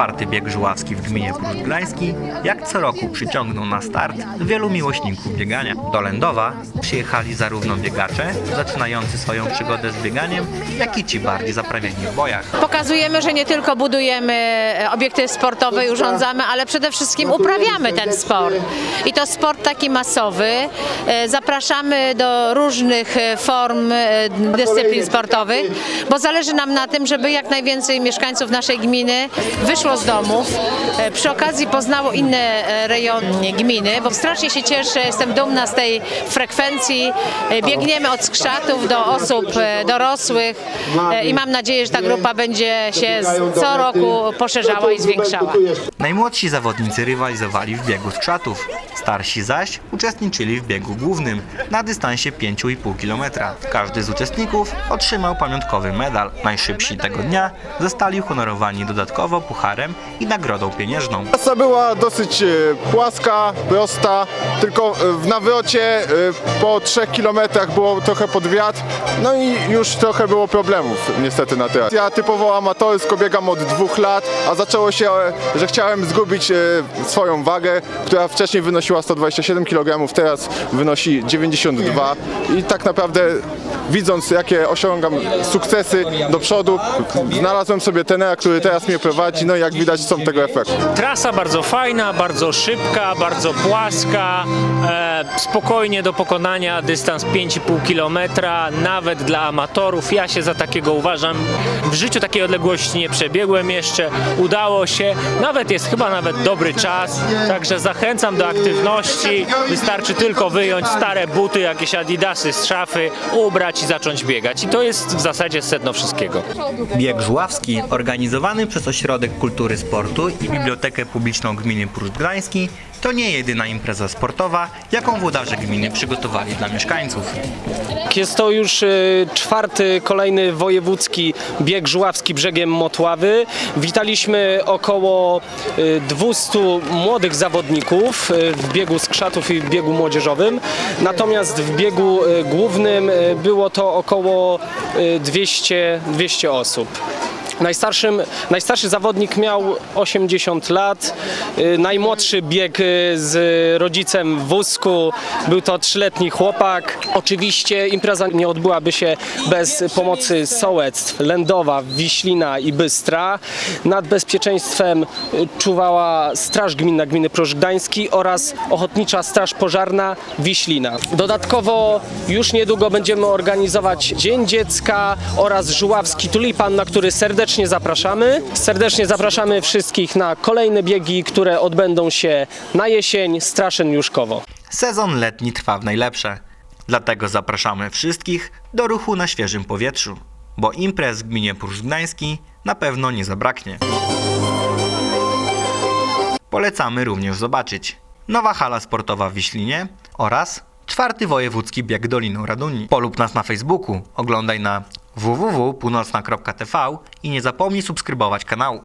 Czwarty bieg żuławski w gminie Prus Gdański jak co roku przyciągnął na start wielu miłośników biegania. Do Lędowa przyjechali zarówno biegacze zaczynający swoją przygodę z bieganiem, jak i ci bardziej zaprawieni w bojach. Pokazujemy, że nie tylko budujemy e, obiekty sportowe urządzamy, ale przede wszystkim uprawiamy ten sport. I to sport taki masowy. E, Zapraszamy do różnych e, form dyscyplin sportowych, bo zależy nam na tym, żeby jak najwięcej mieszkańców naszej gminy wyszło z domów, e, przy okazji poznało inne e, rejony gminy, bo strasznie się cieszę, jestem dumna z tej frekwencji. E, Biegniemy od skrzatów do osób dorosłych i mam nadzieję, że ta grupa będzie się co roku poszerzała i zwiększała. Najmłodsi zawodnicy rywalizowali w biegu z krzatów, starsi zaś uczestniczyli w biegu głównym na dystansie 5,5 km. Każdy z uczestników otrzymał pamiątkowy medal. Najszybsi tego dnia zostali uhonorowani dodatkowo pucharem i nagrodą pieniężną. Trasa była dosyć e, płaska, prosta, tylko e, w nawrocie e, po 3 kilometrach było trochę pod wiatr, no i już trochę było problemów niestety na trasie. Ja typowo amatorsko biegam od dwóch lat, a zaczęło się, że chciałem zgubić swoją wagę, która wcześniej wynosiła 127 kg, teraz wynosi 92 i tak naprawdę widząc jakie osiągam sukcesy do przodu, znalazłem sobie tenera, który teraz mnie prowadzi, no i jak widać są tego efekty. Trasa bardzo fajna, bardzo szybka, bardzo płaska, e, spokojnie do pokonania, dystans 5,5 km, nawet dla amatorów. Ja się za takiego uważam. W życiu takiej odległości nie przebiegłem jeszcze, udało się, nawet jest chyba nawet dobry czas, także zachęcam do aktywności. Wystarczy tylko wyjąć stare buty, jakieś adidasy z szafy, ubrać i zacząć biegać. I to jest w zasadzie sedno wszystkiego. Bieg żuławski organizowany przez Ośrodek Kultury Sportu i Bibliotekę Publiczną Gminy Prus Gdański to nie jedyna impreza sportowa, jaką włodarze gminy przygotowali dla mieszkańców. Jest to już e, czwarty, kolejny wojewódzki bieg żuławski brzegiem Motławy. Witaliśmy około e, 200 młodych zawodników e, w biegu skrzatów i w biegu młodzieżowym. Natomiast w biegu e, głównym e, było to około e, 200, 200 osób. Najstarszym, najstarszy zawodnik miał 80 lat, y, najmłodszy biegł y, z rodzicem w wózku, był to trzyletni chłopak. Oczywiście impreza nie odbyłaby się bez pomocy sołectw Lędowa, Wiślina i Bystra. Nad bezpieczeństwem y, czuwała Straż Gminna Gminy Prosz Gdański oraz Ochotnicza Straż Pożarna Wiślina. Dodatkowo już niedługo będziemy organizować Dzień Dziecka oraz Żuławski Tulipan, na który serdecznie zapraszamy. Serdecznie zapraszamy wszystkich na kolejne biegi, które odbędą się na jesień Straszyn-Juszkowo. Sezon letni trwa w najlepsze. Dlatego zapraszamy wszystkich do ruchu na świeżym powietrzu, bo imprez w gminie Prus Gdański na pewno nie zabraknie. Polecamy również zobaczyć nowa hala sportowa w Wiślinie oraz czwarty wojewódzki bieg Doliną Raduni. Polub nas na Facebooku, oglądaj na www.północna.tv i nie zapomnij subskrybować kanału.